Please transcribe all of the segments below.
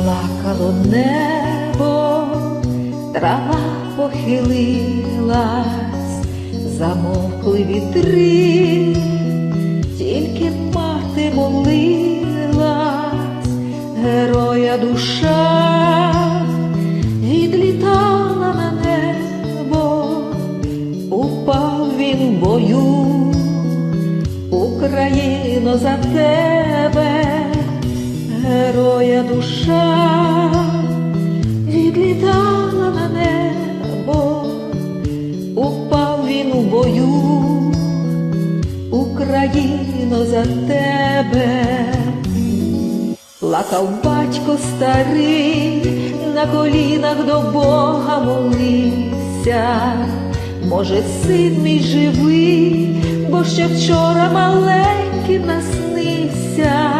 Плакало небо, трава похилилась, замовкли вітри, тільки мати молилась, героя душа відлітала на упав він бою, Україно за тебе героя душа відлітала на небо, упав він у бою, Україно за тебе, плакав батько старий, на колінах до Бога молився, може, син мій живий, бо ще вчора маленький наснився,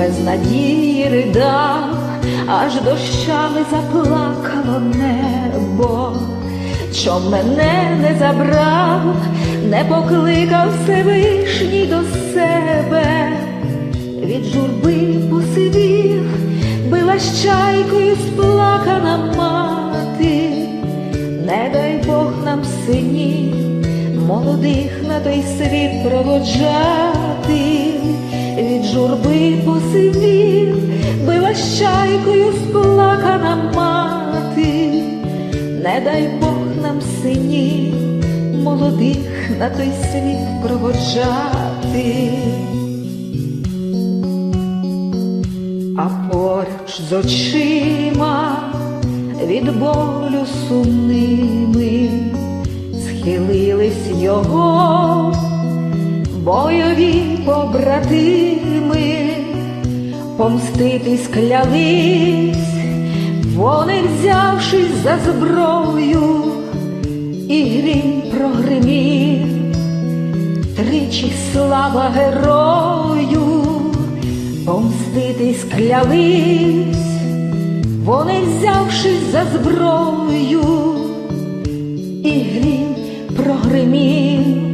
Без надії ридав, аж дощами заплакало небо, Чом мене не забрав, не покликав Всевишній до себе, від журби посивів, билась чайкою сплакана мати, не дай Бог нам синів, молодих на той світ проводжати журби посивів, била чайкою сплакана мати, не дай Бог нам синів, молодих на той світ проводжати. А поруч з очима від болю сумними схилились його бойові побратими, помститись клялись, вони взявшись за зброю, і грім прогримів, тричі слава герою, помститись клялись, вони взявшись за зброю, і грім прогримів.